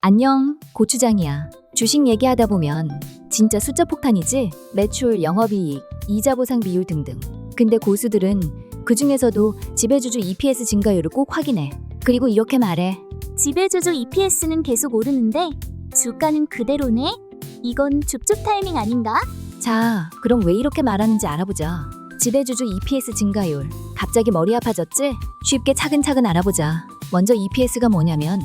안녕, 고추장이야. 주식 얘기하다 보면 진짜 숫자 폭탄이지? 매출, 영업이익, 이자 보상 비율 등등. 근데 고수들은 그 중에서도 지배주주 EPS 증가율을 꼭 확인해. 그리고 이렇게 말해. 지배주주 EPS는 계속 오르는데 주가는 그대로네? 이건 줍줍 타이밍 아닌가? 자, 그럼 왜 이렇게 말하는지 알아보자. 지배주주 EPS 증가율. 갑자기 머리 아파졌지? 쉽게 차근차근 알아보자. 먼저 EPS가 뭐냐면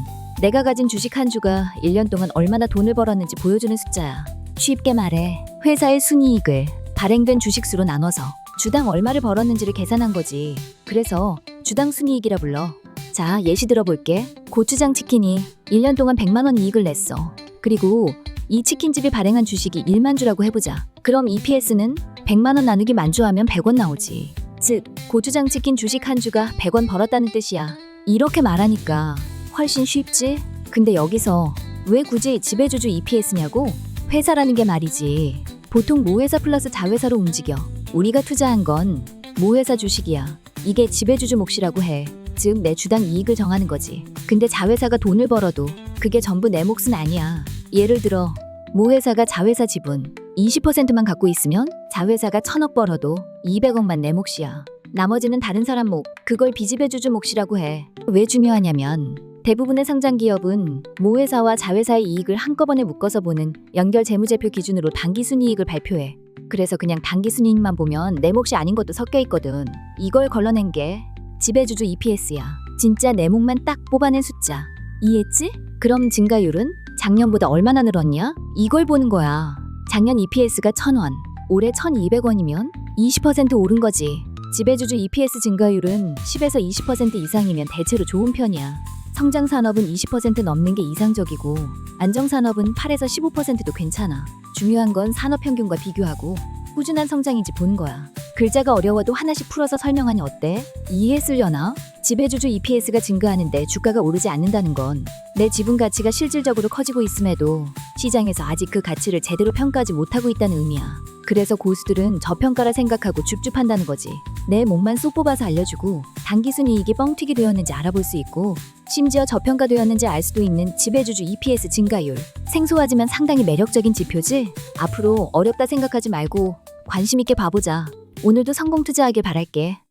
내가 가진 주식 한 주가 1년 동안 얼마나 돈을 벌었는지 보여주는 숫자야. 쉽게 말해 회사의 순이익을 발행된 주식 수로 나눠서 주당 얼마를 벌었는지를 계산한 거지. 그래서 주당 순이익이라 불러. 자, 예시 들어볼게. 고추장 치킨이 1년 동안 100만 원 이익을 냈어. 그리고 이 치킨집이 발행한 주식이 1만 주라고 해보자. 그럼 EPS는 100만 원 나누기 만 주하면 100원 나오지. 즉, 고추장 치킨 주식 한 주가 100원 벌었다는 뜻이야. 이렇게 말하니까 훨씬 쉽지? 근데 여기서 왜 굳이 지배주주 EPS냐고? 회사라는 게 말이지. 보통 모회사 플러스 자회사로 움직여. 우리가 투자한 건 모회사 주식이야. 이게 지배주주 몫이라고 해. 즉, 내 주당 이익을 정하는 거지. 근데 자회사가 돈을 벌어도 그게 전부 내 몫은 아니야. 예를 들어, 모회사가 자회사 지분 20%만 갖고 있으면 자회사가 천억 벌어도 200억만 내 몫이야. 나머지는 다른 사람 몫, 그걸 비지배주주 몫이라고 해. 왜 중요하냐면 대부분의 상장 기업은 모회사와 자회사의 이익을 한꺼번에 묶어서 보는 연결 재무제표 기준으로 당기순이익을 발표해. 그래서 그냥 당기순이익만 보면 내 몫이 아닌 것도 섞여 있거든. 이걸 걸러낸 게 지배주주 EPS야. 진짜 내 몫만 딱 뽑아낸 숫자. 이해했지? 그럼 증가율은 작년보다 얼마나 늘었냐? 이걸 보는 거야. 작년 EPS가 1,000원, 올해 1,200원이면 20% 오른 거지. 지배주주 EPS 증가율은 10에서 20% 이상이면 대체로 좋은 편이야. 성장 산업은 20% 넘는 게 이상적이고 안정 산업은 8에서 15%도 괜찮아. 중요한 건 산업 평균과 비교하고 꾸준한 성장인지 보는 거야. 글자가 어려워도 하나씩 풀어서 설명하니 어때? 이해했으려나? 지배주주 EPS가 증가하는데 주가가 오르지 않는다는 건 내 지분 가치가 실질적으로 커지고 있음에도 시장에서 아직 그 가치를 제대로 평가하지 못하고 있다는 의미야. 그래서 고수들은 저평가라 생각하고 줍줍한다는 거지. 내 몸만 쏙 뽑아서 알려주고 단기순이익이 뻥튀기 되었는지 알아볼 수 있고 심지어 저평가 되었는지 알 수도 있는 지배주주 EPS 증가율. 생소하지만 상당히 매력적인 지표지? 앞으로 어렵다 생각하지 말고 관심 있게 봐보자. 오늘도 성공 투자하길 바랄게.